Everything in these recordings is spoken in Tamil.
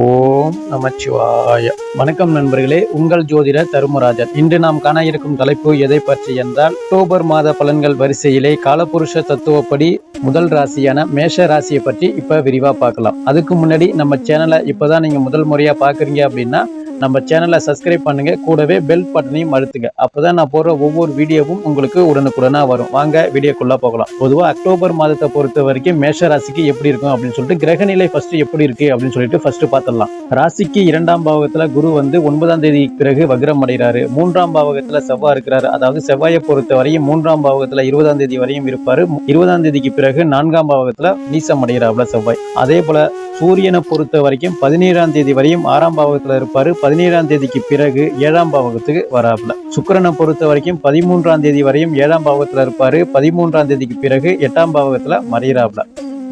ஓம் நமச்சிவாய. வணக்கம் நண்பர்களே உங்கள் ஜோதிட தருமராஜன் இன்று நாம் காண இருக்கும் தலைப்பு எதை பற்றி என்றால் அக்டோபர் மாத பலன்கள் வரிசையிலே காலபுருஷ தத்துவப்படி முதல் ராசியான மேஷ ராசியை பற்றி இப்ப விரிவா பார்க்கலாம். அதுக்கு முன்னாடி நம்ம சேனலை இப்பதான் நீங்க முதல் முறையா பாக்குறீங்க அப்படின்னா நம்ம சேனலை சப்ஸ்கிரைப் பண்ணுங்க. கூடவே பெல் பட்டனையும் அழுத்துங்க. அப்பதான் நான் போடுற ஒவ்வொரு வீடியோவும் உங்களுக்கு உடனுக்குடனா வரும். வாங்க வீடியோக்குள்ள போகலாம். பொதுவா அக்டோபர் மாதத்தை பொறுத்த வரைக்கும் மேஷ ராசிக்கு எப்படி இருக்கும் அப்படின்னு சொல்லிட்டு கிரகநிலை ஃபர்ஸ்ட் எப்படி இருக்கு அப்படின்னு சொல்லிட்டு ஃபர்ஸ்ட் பார்த்துடலாம். ராசிக்கு இரண்டாம் பாவகத்துல குரு வந்து ஒன்பதாம் தேதி பிறகு வக்ரம் அடைகிறாரு. மூன்றாம் பாவகத்துல செவ்வாய் இருக்கிறாரு. அதாவது செவ்வாயை பொறுத்த வரையும் மூன்றாம் பாவகத்துல இருபதாம் தேதி வரையும் இருப்பாரு. இருபதாம் தேதிக்கு பிறகு நான்காம் பாவகத்துல நீசம் அடைகிறாப்ல செவ்வாய். அதே போல சூரியனை பொறுத்த வரைக்கும் பதினேழாம் தேதி வரையும் ஆறாம் பாவகத்துல இருப்பாரு. பதினேழாம் தேதிக்கு பிறகு ஏழாம் பாவகத்துக்கு வராப்ல சுக்கிரனை பொறுத்த வரைக்கும் பதிமூன்றாம் தேதி வரையும் ஏழாம் பாவகத்துல இருப்பாரு. பதிமூன்றாம் தேதிக்கு பிறகு எட்டாம் பாவகத்துல மறையிறாப்ல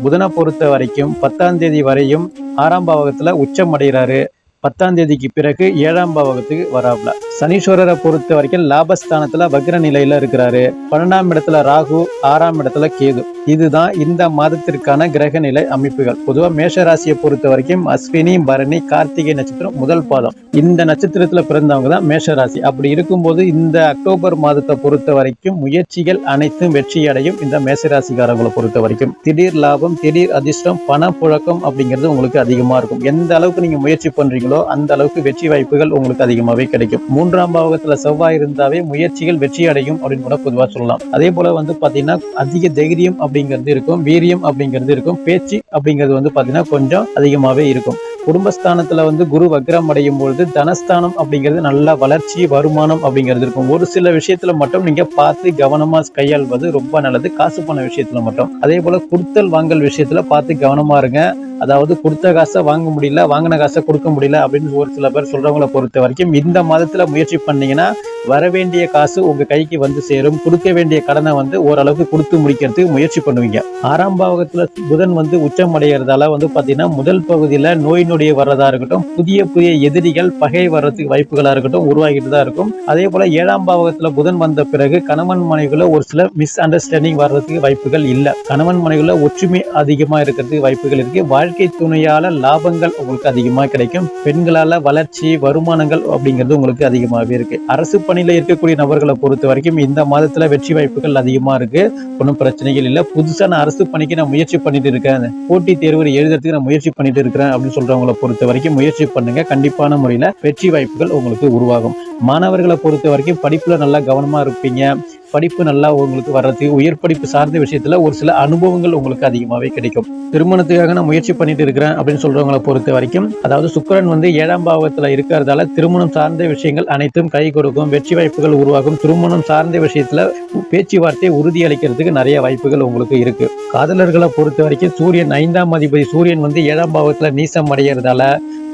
புதனை பொறுத்த வரைக்கும் பத்தாம் தேதி வரையும் ஆறாம் பாவகத்துல உச்சம் அடைகிறாரு. பத்தாம் தேதிக்கு பிறகு ஏழாம் பாவகத்துக்கு வராப்ல. சனீஸ்வரரை பொறுத்த வரைக்கும் லாபஸ்தானத்துல வக்ர நிலையில இருக்கிறாரு. பன்னெண்டாம் இடத்துல ராகு ஆறாம் இடத்துல கேது. இதுதான் இந்த மாதத்திற்கான கிரக நிலை அமைப்புகள். பொதுவா மேஷ ராசியை பொறுத்த வரைக்கும் அஸ்வினி பரணி கார்த்திகை நட்சத்திரம் முதல் பாதம். இந்த நட்சத்திரத்துல பிறந்தவங்க தான் மேஷ ராசி. அப்படி இருக்கும்போது இந்த அக்டோபர் மாதத்தை பொறுத்த வரைக்கும் முயற்சிகள் அனைத்தும் வெற்றி அடையும் இந்த மேஷராசிக்காரங்களை பொறுத்த வரைக்கும். திடீர் லாபம் திடீர் அதிர்ஷ்டம் பண புழக்கம் அப்படிங்கிறது உங்களுக்கு அதிகமா இருக்கும். எந்த அளவுக்கு நீங்க முயற்சி பண்றீங்களோ அந்த அளவுக்கு வெற்றி வாய்ப்புகள் உங்களுக்கு அதிகமாகவே கிடைக்கும். மூன்றாம் பாவகத்துல செவ்வாய் இருந்தாவே முயற்சிகள் வெற்றி அடையும் அப்படின்னு கூட பொதுவாக சொல்லலாம். அதே போல வந்து பாத்தீங்கன்னா அதிக தைரியம் அப்படிங்கிறது இருக்கும் வீரியம் அப்படிங்கிறது இருக்கும் பேச்சு அப்படிங்கிறது வந்து பாத்தீங்கன்னா கொஞ்சம் அதிகமாவே இருக்கும். குடும்பஸ்தானத்துல வந்து குரு வக்ரம் அடையும் பொழுது தனஸ்தானம் அப்படிங்கிறது நல்ல வளர்ச்சி வருமானம் அப்படிங்கிறது இருக்கும். ஒரு சில விஷயத்துல மட்டும் நீங்க பார்த்து கவனமா கையாள்வது ரொம்ப நல்லது. காசு பண விஷயத்துல மட்டும். அதே போல கொடுத்தல் வாங்கல் விஷயத்துல பார்த்து கவனமா இருங்க. அதாவது கொடுத்த காசை வாங்க முடியல வாங்கின காசை கொடுக்க முடியல அப்படின்னு ஒரு சில பேர் சொல்றவங்கள பொறுத்த வரைக்கும் இந்த மாதத்துல முயற்சி பண்ணீங்கன்னா வர வேண்டிய காசு உங்க கைக்கு வந்து சேரும். கொடுக்க வேண்டிய கடனை வந்து ஓரளவுக்கு கொடுத்து முடிக்கிறதுக்கு முயற்சி பண்ணுவீங்க. ஆறாம் பாவகத்துல புதன் வந்து உச்சம் அடைகிறதால வந்து பாத்தீங்கன்னா முதல் பகுதியில நோய் நொடியை வர்றதா இருக்கட்டும் புதிய புதிய எதிரிகள் பகை வர்றதுக்கு வாய்ப்புகளா இருக்கட்டும் உருவாகிட்டு தான் இருக்கும். அதே போல ஏழாம் பாவகத்துல புதன் வந்த பிறகு கணவன் மனைவிக்குள்ள ஒரு சில மிஸ் அண்டர்ஸ்டாண்டிங் வர்றதுக்கு வாய்ப்புகள் இல்லை. கணவன் மனைவிக்குள்ள ஒற்றுமை அதிகமா இருக்கிறதுக்கு வாய்ப்புகள் இருக்கு. வாழ்க்கை துணையால லாபங்கள் உங்களுக்கு அதிகமா கிடைக்கும். பெண்களால வளர்ச்சி வருமானங்கள் அப்படிங்கிறது உங்களுக்கு அதிகமாகவே இருக்கு. அரசு பணியில இருக்கக்கூடிய நபர்களை பொறுத்த வரைக்கும் இந்த மாதத்துல வெற்றி வாய்ப்புகள் அதிகமா இருக்கு. ஒன்றும் பிரச்சனைகள் இல்லை. புதுசா நான் அரசு பணிக்கு நான் முயற்சி பண்ணிட்டு இருக்கேன். போட்டி தேர்வு எழுதுறதுக்கு நான் முயற்சி பண்ணிட்டு இருக்கிறேன் அப்படின்னு சொல்றவங்களை பொறுத்த வரைக்கும் முயற்சி பண்ணுங்க. கண்டிப்பான முறையில வெற்றி வாய்ப்புகள் உங்களுக்கு உருவாகும். மாணவர்களை பொறுத்த வரைக்கும் படிப்புல நல்லா கவனமா இருப்பீங்க. படிப்பு நல்லா உங்களுக்கு வர்றதுக்கு உயர் படிப்பு சார்ந்த விஷயத்துல ஒரு சில அனுபவங்கள் உங்களுக்கு அதிகமாகவே கிடைக்கும். திருமணத்துக்காக நான் முயற்சி பண்ணிட்டு இருக்கிறேன் அப்படின்னு சொல்றவங்களை பொறுத்த வரைக்கும் அதாவது சுக்கிரன் வந்து ஏழாம் பாவத்துல இருக்கிறதால திருமணம் சார்ந்த விஷயங்கள் அனைத்தும் கை கொடுக்கும் வெற்றி வாய்ப்புகள் உருவாகும். திருமணம் சார்ந்த விஷயத்துல பேச்சுவார்த்தை உறுதி அளிக்கிறதுக்கு நிறைய வாய்ப்புகள் உங்களுக்கு இருக்கு. காதலர்களை பொறுத்த வரைக்கும் சூரியன் ஐந்தாம் அதிபதி சூரியன் வந்து ஏழாம் பாவத்துல நீசம் அடைகிறதால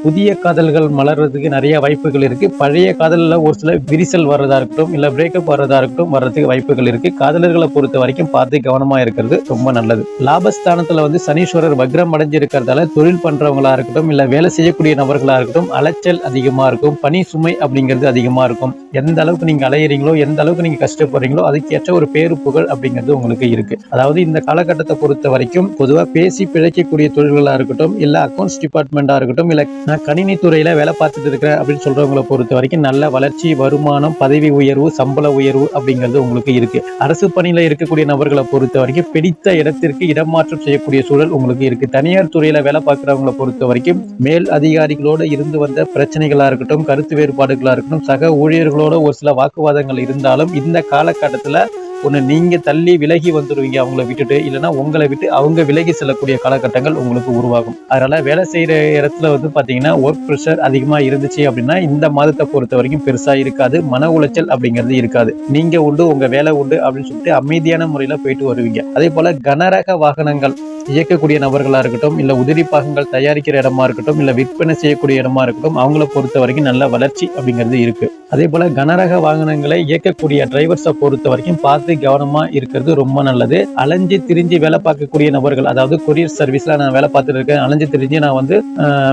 புதிய காதல்கள் மலர்றதுக்கு நிறைய வாய்ப்புகள் இருக்கு. பழைய காதலில் ஒரு சில விரிசல் வர்றதா இருக்கட்டும் இல்லை பிரேக்கப் வர்றதா இருக்கட்டும் வர்றதுக்கு வாய்ப்புகள் இருக்கு. காதலர்களை பொறுத்த வரைக்கும் பார்த்து கவனமா இருக்கிறது ரொம்ப நல்லது. லாபஸ்தானத்துல வந்து சனீஸ்வரர் வக்ரம் அடைஞ்சிருக்கிறதால தொழில் பண்றவங்களா இருக்கட்டும் இல்லை வேலை செய்யக்கூடிய நபர்களா இருக்கட்டும் அலைச்சல் அதிகமா இருக்கும். பணி சுமை அப்படிங்கிறது அதிகமா இருக்கும். எந்த அளவுக்கு நீங்க அலையிறீங்களோ எந்த அளவுக்கு நீங்க கஷ்டப்படுறீங்களோ அதுக்கேற்ற ஒரு பேரு புகழ் அப்படிங்கிறது உங்களுக்கு இருக்கு. அதாவது இந்த காலகட்டத்தை பொறுத்த வரைக்கும் பொதுவாக பேசி பிழைக்கக்கூடிய தொழில்களா இருக்கட்டும் இல்லை அக்கௌண்ட்ஸ் டிபார்ட்மெண்டா இருக்கட்டும் இல்லை நான் கணினித்துறையில் வேலை பார்த்துட்டு இருக்கிறேன் அப்படின்னு சொல்றவங்களை பொறுத்த வரைக்கும் நல்ல வளர்ச்சி வருமானம் பதவி உயர்வு சம்பள உயர்வு அப்படிங்கிறது உங்களுக்கு இருக்கு. அரசு பணியில் இருக்கக்கூடிய நபர்களை பொறுத்த வரைக்கும் பிடித்த இடத்திற்கு இடமாற்றம் செய்யக்கூடிய சூழல் உங்களுக்கு இருக்கு. தனியார் துறையில் வேலை பார்க்குறவங்கள பொறுத்த வரைக்கும் மேல் அதிகாரிகளோட இருந்து வந்த பிரச்சனைகளாக இருக்கட்டும் கருத்து வேறுபாடுகளாக இருக்கட்டும் சக ஊழியர்களோட ஒரு சில வாக்குவாதங்கள் இருந்தாலும் இந்த காலகட்டத்தில் ஒன்று நீங்கள் தள்ளி விலகி வந்துடுவீங்க அவங்கள விட்டுட்டு இல்லைன்னா உங்களை விட்டு அவங்க விலகி செல்லக்கூடிய காலகட்டங்கள் உங்களுக்கு உருவாகும். அதனால் வேலை செய்கிற இடத்துல வந்து பார்த்தீங்கன்னா ஒர்க் ப்ரெஷர் அதிகமாக இருந்துச்சு அப்படின்னா இந்த மாதத்தை பொறுத்த வரைக்கும் பெருசாக இருக்காது. மன உளைச்சல் அப்படிங்கிறது இருக்காது. நீங்கள் உண்டு உங்கள் வேலை உண்டு அப்படின்னு சொல்லிட்டு அமைதியான முறையில் போயிட்டு வருவீங்க. அதே போல் கனரக வாகனங்கள் இயக்கக்கூடிய நபர்களாக இருக்கட்டும் இல்லை உதிரி பாகங்கள் தயாரிக்கிற இடமா இருக்கட்டும் இல்லை விற்பனை செய்யக்கூடிய இடமா இருக்கட்டும் அவங்கள பொறுத்த வரைக்கும் நல்ல வளர்ச்சி அப்படிங்கிறது இருக்கு. அதே போல கனரக வாகனங்களை இயக்கக்கூடிய டிரைவர்ஸை பொறுத்த வரைக்கும் பார்த்து கவனமா இருக்கிறது ரொம்ப நல்லது. அலைஞ்சு திரிஞ்சு வேலை பார்க்கக்கூடிய நபர்கள் அதாவது கொரியர் சர்வீஸ்ல நான் வேலை பார்த்துட்டு இருக்கேன் அலைஞ்சு திரிஞ்சு நான் வந்து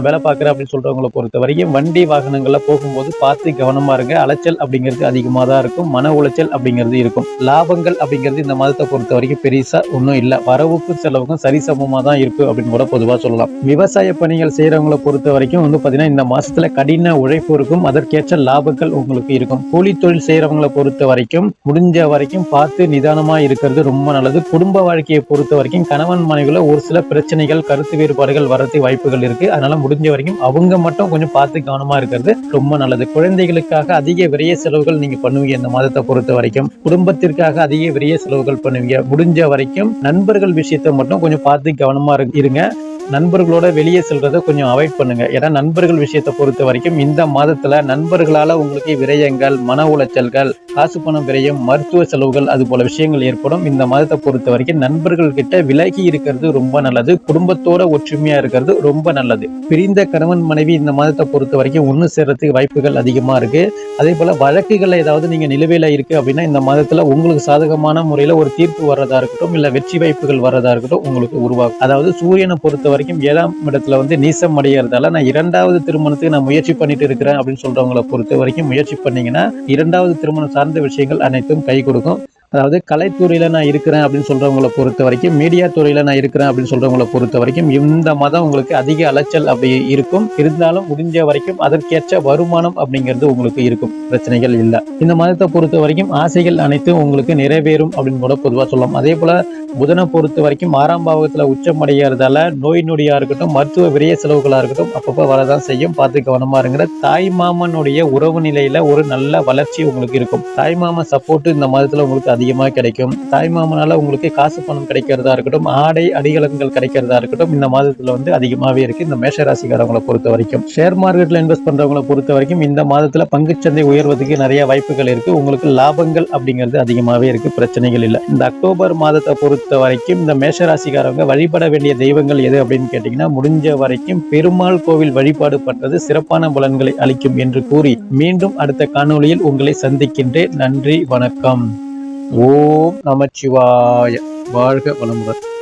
வேலை பார்க்குறேன் அப்படின்னு சொல்றவங்களை பொறுத்த வரைக்கும் வண்டி வாகனங்கள்ல போகும்போது பார்த்து கவனமா இருங்க. அலைச்சல் அப்படிங்கிறது அதிகமாக தான் இருக்கும். மன உளைச்சல் அப்படிங்கிறது இருக்கும். லாபங்கள் அப்படிங்கிறது இந்த மாதத்தை பொறுத்த வரைக்கும் பெருசா ஒன்றும் இல்லை. வரவுக்கும் செலவுக்கும் சரி சமமாக தான் இருக்குது அப்படின்னு கூட பொதுவாக சொல்லலாம். விவசாய பணிகள் செய்கிறவங்களை பொறுத்த வரைக்கும் வந்து பார்த்தீங்கன்னா இந்த மாதத்தில் கடின உழைப்பு இருக்கும். அதற்கேற்ற லாபங்கள் உங்களுக்கு இருக்கும். கூலி தொழில் செய்கிறவங்களை பொறுத்த வரைக்கும் முடிஞ்ச வரைக்கும் பார்த்து நிதானமா இருக்கிறது ரொம்ப நல்லது. குடும்ப வாழ்க்கையை பொறுத்த வரைக்கும் கணவன் மனைவில ஒரு சில பிரச்சனைகள் கருத்து வேறுபாடுகள் வரது வாய்ப்புகள் இருக்கு. அதனால முடிஞ்ச வரைக்கும் அவங்க மட்டும் கொஞ்சம் பார்த்து கவனமா இருக்கிறது ரொம்ப நல்லது. குழந்தைகளுக்காக அதிக விரைய செலவுகள் நீங்க பண்ணுவீங்க இந்த மாதத்தை பொறுத்த வரைக்கும். குடும்பத்திற்காக அதிக விரைய செலவுகள் பண்ணுவீங்க. முடிஞ்ச வரைக்கும் நண்பர்கள் விஷயத்தை மட்டும் கொஞ்சம் பார்த்து கவனமாக இருங்க. நண்பர்களோட வெளியே செல்றதை கொஞ்சம் அவாய்ட் பண்ணுங்க. ஏன்னா நண்பர்கள் விஷயத்தை பொறுத்த வரைக்கும் இந்த மாதத்துல நண்பர்களால உங்களுக்கு விரயங்கள் மன உளைச்சல்கள் காசு பணம் விரயம் மருத்துவ செலவுகள் அது போல விஷயங்கள் ஏற்படும். இந்த மாதத்தை பொறுத்த வரைக்கும் நண்பர்கள் கிட்ட விலகி இருக்கிறது ரொம்ப நல்லது. குடும்பத்தோட ஒற்றுமையா இருக்கிறது ரொம்ப நல்லது. பிரிந்த கணவன் மனைவி இந்த மாதத்தை பொறுத்த வரைக்கும் ஒண்ணு சேர்றதுக்கு வாய்ப்புகள் அதிகமா இருக்கு. அதே போல வழக்குகள்ல ஏதாவது நீங்க நிலுவையில இருக்கு அப்படின்னா இந்த மாதத்துல உங்களுக்கு சாதகமான முறையில ஒரு தீர்ப்பு வர்றதா இருக்கட்டும் இல்ல வெற்றி வாய்ப்புகள் வர்றதா இருக்கட்டும் உங்களுக்கு உருவாகும். அதாவது சூரியனை பொறுத்த வரைக்கும் ஏழாம் இடத்துல வந்து நீசம் அடையிறதால நான் இரண்டாவது திருமணத்துக்கு நான் முயற்சி பண்ணிட்டு இருக்கிறேன் அப்படின்னு சொல்றவங்களை பொறுத்த வரைக்கும் முயற்சி பண்ணீங்கன்னா இரண்டாவது திருமணம் சார்ந்த விஷயங்கள் அனைத்தும் கை கொடுக்கும். அதாவது கலைத்துறையில் நான் இருக்கிறேன் அப்படின்னு சொல்கிறவங்கள பொறுத்த வரைக்கும் மீடியா துறையில் நான் இருக்கிறேன் அப்படின்னு சொல்றவங்களை பொறுத்த வரைக்கும் இந்த மாதம் உங்களுக்கு அதிக அலைச்சல் அப்படி இருக்கும். இருந்தாலும் முடிஞ்ச வரைக்கும் அதற்கேற்ற வருமானம் அப்படிங்கிறது உங்களுக்கு இருக்கும். பிரச்சனைகள் இல்லை. இந்த மாதத்தை பொறுத்த வரைக்கும் ஆசைகள் அனைத்தும் உங்களுக்கு நிறைவேறும் அப்படின்னு கூட பொதுவாக சொல்லலாம். அதே போல் புதனை பொறுத்த வரைக்கும் ஆறாம் பாவத்துல உச்சமடைகிறதால நோய் நொடியாக இருக்கட்டும் மருத்துவ விரைய செலவுகளாக இருக்கட்டும் அப்பப்போ வரதான் செய்யும். பார்த்து கவனமாக இருங்கிற தாய் மாமனுடைய உறவு நிலையில் ஒரு நல்ல வளர்ச்சி உங்களுக்கு இருக்கும். தாய் மாமன் சப்போர்ட் இந்த மதத்தில் உங்களுக்கு அதிகமாக கிடைக்கும். தாய்மாமனால் உங்களுக்கு காசு பணம் கிடைக்கிறதா இருக்கட்டும் ஆடை அடிகலன்கள் கிடைக்கிறதா இருக்கட்டும் இந்த மாதத்தில் வந்து அதிகமாகவே இருக்கு இந்த மேஷராசிக்காரவங்களை பொறுத்த வரைக்கும். ஷேர் மார்க்கெட்டில் இன்வெஸ்ட் பண்ணுறவங்களை பொறுத்த வரைக்கும் இந்த மாதத்தில் பங்குச்சந்தை உயர்வதற்கு நிறைய வாய்ப்புகள் இருக்கு. உங்களுக்கு லாபங்கள் அப்படிங்கிறது அதிகமாகவே இருக்கு பிரச்சனைகள் இல்லை. இந்த அக்டோபர் மாதத்தை பொறுத்த வரைக்கும் இந்த மேஷ ராசிக்காரவங்க வழிபட வேண்டிய தெய்வங்கள் எது அப்படின்னு கேட்டீங்கன்னா முடிஞ்ச வரைக்கும் பெருமாள் கோவில் வழிபாடு பண்றது சிறப்பான பலன்களை அளிக்கும் என்று கூறி மீண்டும் அடுத்த காணொளியில் உங்களை சந்திக்கின்றேன். நன்றி வணக்கம். ஓம் நமச்சிவாய. வாழ்க வளமுடன்